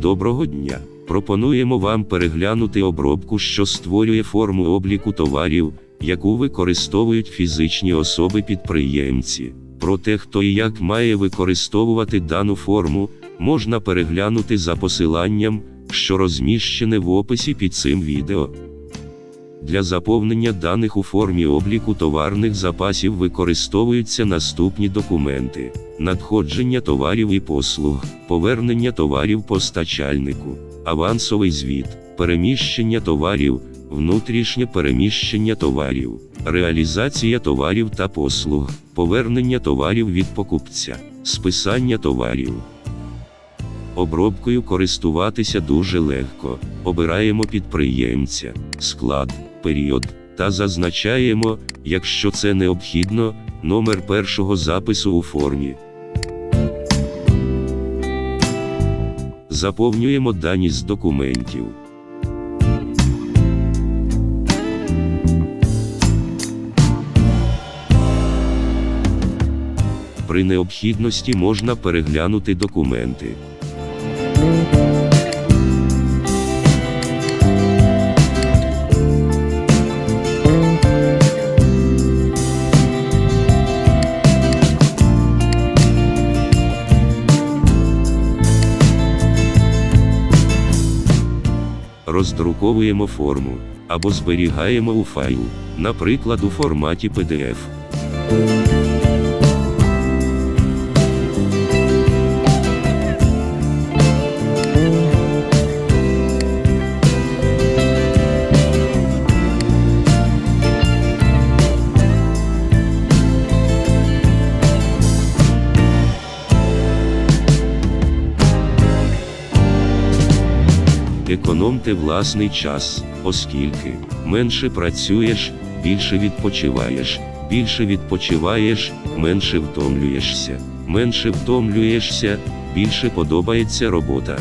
Доброго дня! Пропонуємо вам переглянути обробку, що створює форму обліку товарів, яку використовують фізичні особи-підприємці. Про те, хто і як має використовувати дану форму, можна переглянути за посиланням, що розміщене в описі під цим відео. Для заповнення даних у формі обліку товарних запасів використовуються наступні документи: надходження товарів і послуг, повернення товарів постачальнику, авансовий звіт, переміщення товарів, внутрішнє переміщення товарів, реалізація товарів та послуг, повернення товарів від покупця, списання товарів. Обробкою користуватися дуже легко. Обираємо підприємця, склад, період та зазначаємо, якщо це необхідно, номер першого запису у формі. Заповнюємо дані з документів. При необхідності можна переглянути документи. Роздруковуємо форму або зберігаємо у файл, наприклад, у форматі PDF. Економте власний час, оскільки менше працюєш, більше відпочиваєш, більше відпочиваєш, менше втомлюєшся, менше втомлюєшся, більше подобається робота.